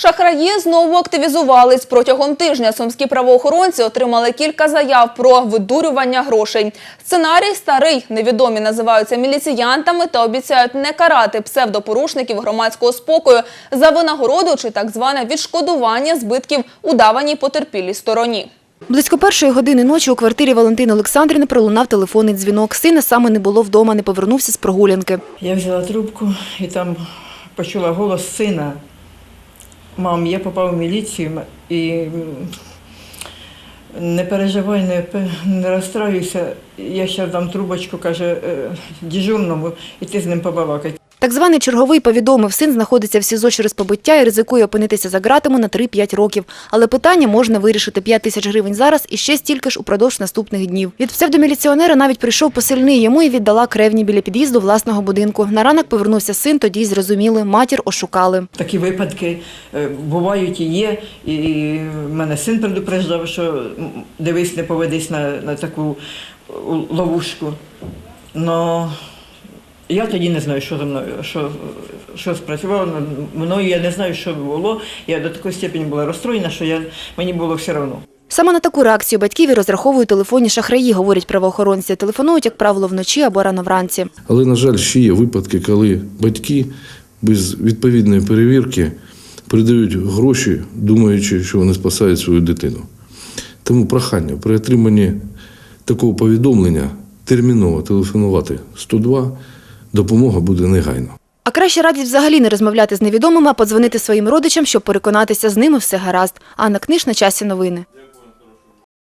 Шахраї знову активізувались. Протягом тижня сумські правоохоронці отримали кілька заяв про видурювання грошей. Сценарій старий. Невідомі називаються міліціянтами та обіцяють не карати псевдопорушників громадського спокою за винагороду чи так зване відшкодування збитків у даваній потерпілій стороні. Близько першої години ночі у квартирі Валентини Олександрівни пролунав телефонний дзвінок. Сина саме не було вдома, не повернувся з прогулянки. Я взяла трубку і там почула голос сина. Мам, я попав в міліцію і не переживай, не, не розстраюйся. Я ще дам трубочку, каже, е, дежурному, і ти з ним побалакай. Так званий черговий повідомив, син знаходиться в СІЗО через побиття і ризикує опинитися за ґратами на 3-5 років. Але питання можна вирішити 5 тисяч гривень зараз і ще стільки ж упродовж наступних днів. Від псевдоміліціонера навіть прийшов посильний йому і віддала кревні біля під'їзду власного будинку. На ранок повернувся син, тоді й зрозуміли, матір ошукали. Такі випадки е, бувають і є. І мене син предупреждав, що дивись, не поведись на, на таку е, ловушку. Но я тоді не знаю, що за мною, що, що спрацювало над мною. Я не знаю, що було. Я до такої степені була розстроєна, що я, мені було все одно. Саме на таку реакцію батьків і розраховують телефонні шахраї, говорять правоохоронці. Телефонують, як правило, вночі або рано вранці. Але, на жаль, ще є випадки, коли батьки без відповідної перевірки передають гроші, думаючи, що вони спасають свою дитину. Тому прохання при отриманні такого повідомлення терміново телефонувати 102, допомога буде негайно. А краще радять взагалі не розмовляти з невідомими, а подзвонити своїм родичам, щоб переконатися, з ними все гаразд. Анна Книж на часі новини.